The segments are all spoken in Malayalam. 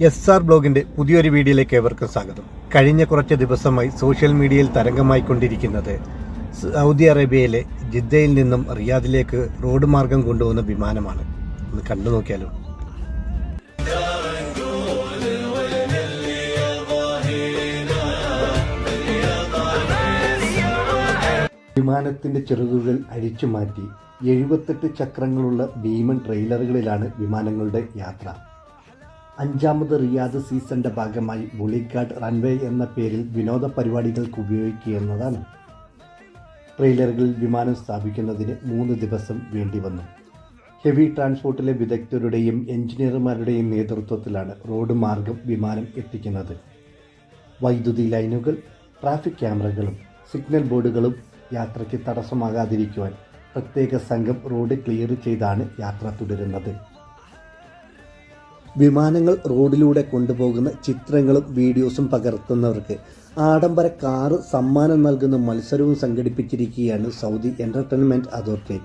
എസ് ആർ ബ്ലോഗിന്റെ പുതിയൊരു വീഡിയോയിലേക്ക് ഏവർക്കും സ്വാഗതം. കഴിഞ്ഞ കുറച്ച് ദിവസമായി സോഷ്യൽ മീഡിയയിൽ തരംഗമായിക്കൊണ്ടിരിക്കുന്നത് സൗദി അറേബ്യയിലെ ജിദ്ദയിൽ നിന്നും റിയാദിലേക്ക് റോഡ് മാർഗം കൊണ്ടുപോകുന്ന വിമാനമാണ്. ഒന്ന് കണ്ടു നോക്കിയാലോ. വിമാനത്തിന്റെ ചെറുകുകൾ അഴിച്ചു മാറ്റി എഴുപത്തെട്ട് ചക്രങ്ങളുള്ള ഭീമൻ ട്രെയിലറുകളിലാണ് വിമാനങ്ങളുടെ യാത്ര. അഞ്ചാമത് റിയാദ് സീസണിന്റെ ഭാഗമായി ബുളിഗാഡ് റൺവേ എന്ന പേരിൽ വിനോദ പരിപാടികൾക്ക് ഉപയോഗിക്കുകയെന്നതാണ്. ട്രെയിലറുകളിൽ വിമാനം സ്ഥാപിക്കുന്നതിന് മൂന്ന് ദിവസം വേണ്ടി വന്നു. ഹെവി ട്രാൻസ്പോർട്ടിലെ വിദഗ്ധരുടെയും എഞ്ചിനീയർമാരുടെയും നേതൃത്വത്തിലാണ് റോഡ് മാർഗം വിമാനം എത്തിക്കുന്നത്. വൈദ്യുതി ലൈനുകൾ ട്രാഫിക് ക്യാമറകളും സിഗ്നൽ ബോർഡുകളും യാത്രയ്ക്ക് തടസ്സമാകാതിരിക്കുവാൻ പ്രത്യേക സംഘം റോഡ് ക്ലിയർ ചെയ്താണ് യാത്ര തുടരുന്നത്. വിമാനങ്ങൾ റോഡിലൂടെ കൊണ്ടുപോകുന്ന ചിത്രങ്ങളും വീഡിയോസും പകർത്തുന്നവർക്ക് ആഡംബര കാറ് സമ്മാനം നൽകുന്ന മത്സരവും സംഘടിപ്പിച്ചിരിക്കുകയാണ് സൗദി എന്റർടൈൻമെന്റ് അതോറിറ്റി.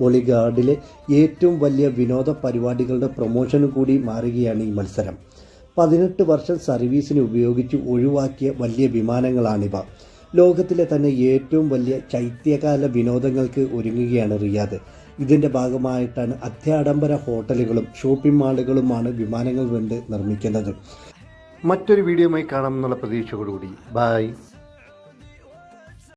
ബോളിഗാർഡിലെ ഏറ്റവും വലിയ വിനോദ പരിപാടികളുടെ പ്രൊമോഷനും കൂടി മാറുകയാണ് ഈ മത്സരം. പതിനെട്ട് വർഷം സർവീസിന് ഉപയോഗിച്ച് ഒഴിവാക്കിയ വലിയ വിമാനങ്ങളാണിവ. ലോകത്തിലെ തന്നെ ഏറ്റവും വലിയ ശൈത്യകാല വിനോദങ്ങൾക്ക് ഒരുങ്ങുകയാണ് റിയാദ്. ഇതിന്റെ ഭാഗമായിട്ടാണ് അത്യാഡംബര ഹോട്ടലുകളും ഷോപ്പിംഗ് മാളുകളുമാണ് വിമാനങ്ങൾ കൊണ്ട് നിർമ്മിക്കുന്നത്. മറ്റൊരു വീഡിയോയുമായി കാണാമെന്നുള്ള പ്രതീക്ഷയോടുകൂടി. ബായ്